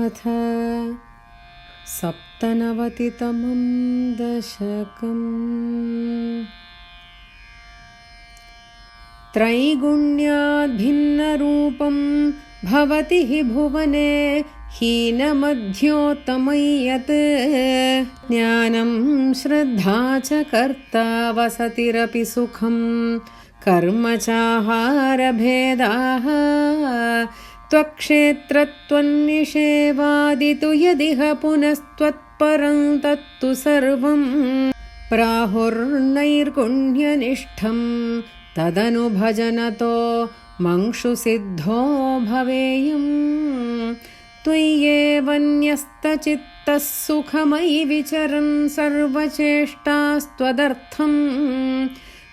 अथ सप्तनवतितमं दशकम्। त्रैगुण्याद्भिन्नरूपं भवति हि भुवने हीनमध्योत्तमय्यत् ज्ञानं श्रद्धा च कर्ता वसतिरपि सुखं कर्म चाहारभेदाः त्वक्षेत्रत्वन्निषेवादितु यदिह पुनस्त्वत्परं तत्तु सर्वम् प्राहुर्नैर्गुण्यनिष्ठं तदनु भजनतो मंशुसिद्धो भवेयम् त्वय्येवन्यस्तचित्तः सुखमयि विचरन् सर्वचेष्टास्त्वदर्थम्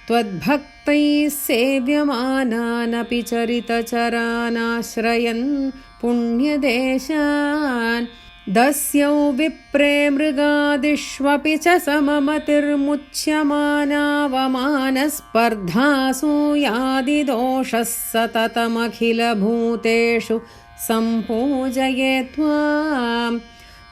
त्वद्भक्तैः सेव्यमानानपि चरितचरानाश्रयन् पुण्यदेशान्। दस्यौ विप्रे मृगादिष्वपि च सममतिर्मुच्यमानावमानस्पर्धासूयादिदोषः सततमखिलभूतेषु सम्पूजये त्वाम्।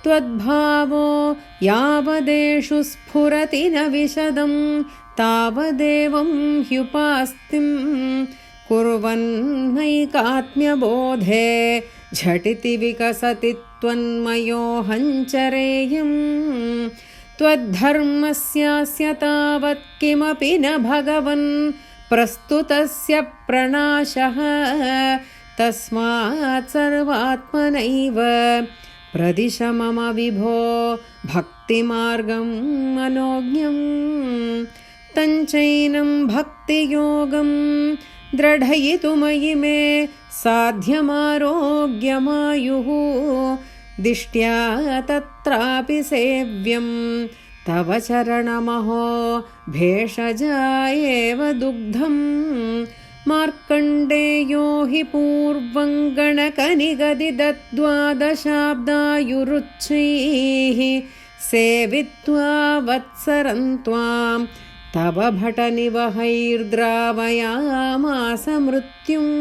त्वद्भावो यावदेषु स्फुरति न विशदम्, तावदेवं ह्युपास्तिं कुर्वन्नैकात्म्यबोधे झटिति विकसति त्वन्मयोऽहञ्चरेयम् त्वद्धर्मस्यास्य तावत् किमपि न भगवन्, प्रस्तुतस्य प्रणाशः। तस्मात् सर्वात्मनैव प्रदिश मम विभो भक्तिमार्गम् मनोज्ञम् तञ्चैनं भक्तियोगं द्रढयितुमयि मे साध्यमारोग्यमायुः। दिष्ट्या तत्रापि सेव्यं। तव चरणमहो भेषजा एव दुग्धम्। मार्कण्डेयो हि पूर्वं गणकनिगदिदद्वादशाब्दायुरुच्चैः सेवित्वा वत्सरं त्वाम् तव भटनिवहैर्द्रावयामास मृत्युम्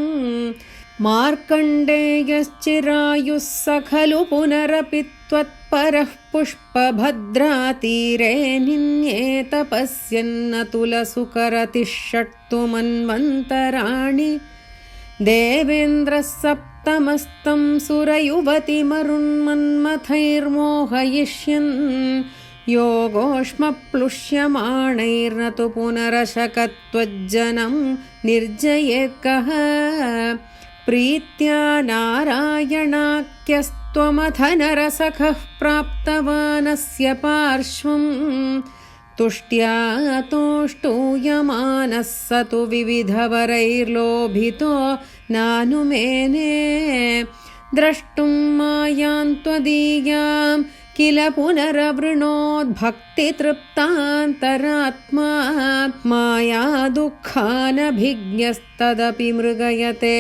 मार्कण्डेयश्चिरायुः स खलु पुनरपि त्वत्परः पुष्पभद्रातीरे निन्ये तपस्यन्न तुलसुकरतिः षट्तु मन्वन्तराणि देवेन्द्रः सप्तमस्तं सुरयुवतिमरुन्मन्मथैर्मोहयिष्यन् योगोष्मप्लुष्यमाणैर्न तु पुनरशकत्वज्जनं निर्जयेत्कः प्रीत्या नारायणाख्यस्त्वमथ नरसखः प्राप्तवानस्य पार्श्वम् तुष्ट्या तोष्टूयमानः स तु विविधवरैर्लोभितो नानुमेने। द्रष्टुं मायां त्वदीयाम् किल पुनरवृणोद्भक्तितृप्तान्तरात्मा माया दुःखानभिज्ञस्तदपि मृगयते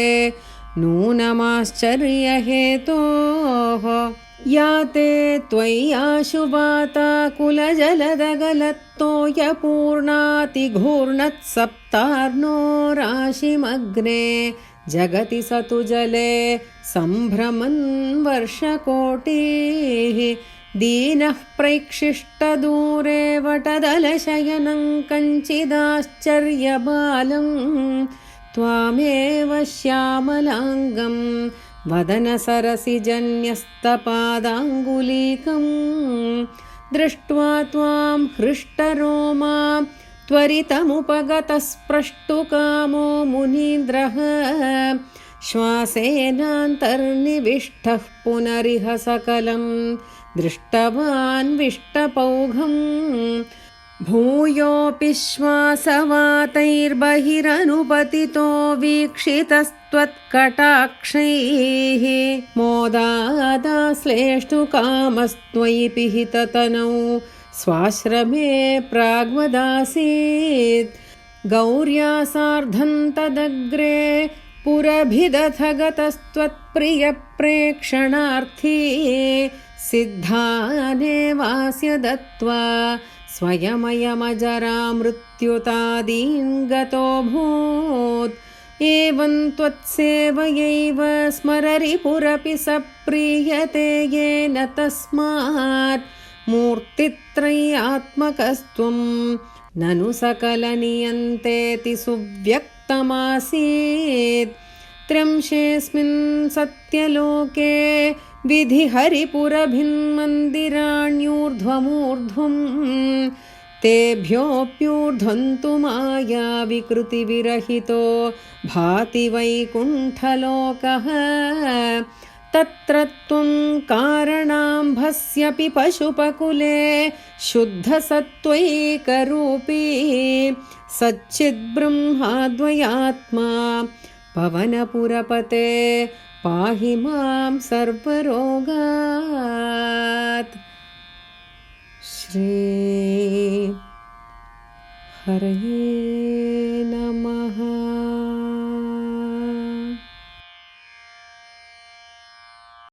नूनमाश्चर्यहेतोः। या ते त्वय्याशुवाताकुलजलदगलत्तोयपूर्णातिघूर्णत्सप्तार्णो राशिमग्ने। जगति स तु जले सम्भ्रमन् वर्षकोटिः दीनः प्रैक्षिष्टदूरे वटदलशयनं कञ्चिदाश्चर्यबालं त्वामेव श्यामलाङ्गं वदनसरसिजन्यस्तपादाङ्गुलीकम् दृष्ट्वा त्वां हृष्टरोमा त्वरितमुपगतस्प्रष्टुकामो मुनीन्द्रः। श्वासेनान्तर्निविष्टः पुनरिह सकलं। दृष्टवान् विष्टपौघम् भूयोऽपि श्वासवातैर्बहिरनुपतितो वीक्षितस्त्वत्कटाक्षैः मोदादाश्लेष्टुकामस्त्वयि पिहिततनौ स्वाश्रमे प्राग्वदासीत् गौर्या सार्धं तदग्रे पुरभिदथ गतस्त्वत्प्रियप्रेक्षणार्थी सिद्धानेवास्य दत्त्वा स्वयमयमजरा मृत्युतादीन् गतोऽभूत्। एवं त्वत्सेवयैव स्मररिपुरपि स प्रीयते येन तस्मात्। मूर्तित्रयात्मकस्त्वं ननु सकलनियन्तेति सुव्यक्तमासीत्। त्र्यंशेऽस्मिन् सत्यलोके विधिहरिपुरभिन्मन्दिराण्यूर्ध्वमूर्ध्वम् तेभ्योऽप्यूर्ध्वन्तु माया विकृतिविरहितो भाति वैकुण्ठलोकः तत्र त्वं कारणाम्भस्यपि पशुपकुले शुद्धसत्त्वैकरूपी सच्चिद्ब्रह्माद्वयात्मा पवनपुरपते पाहि मां सर्वरोगात्। श्री हरये नमः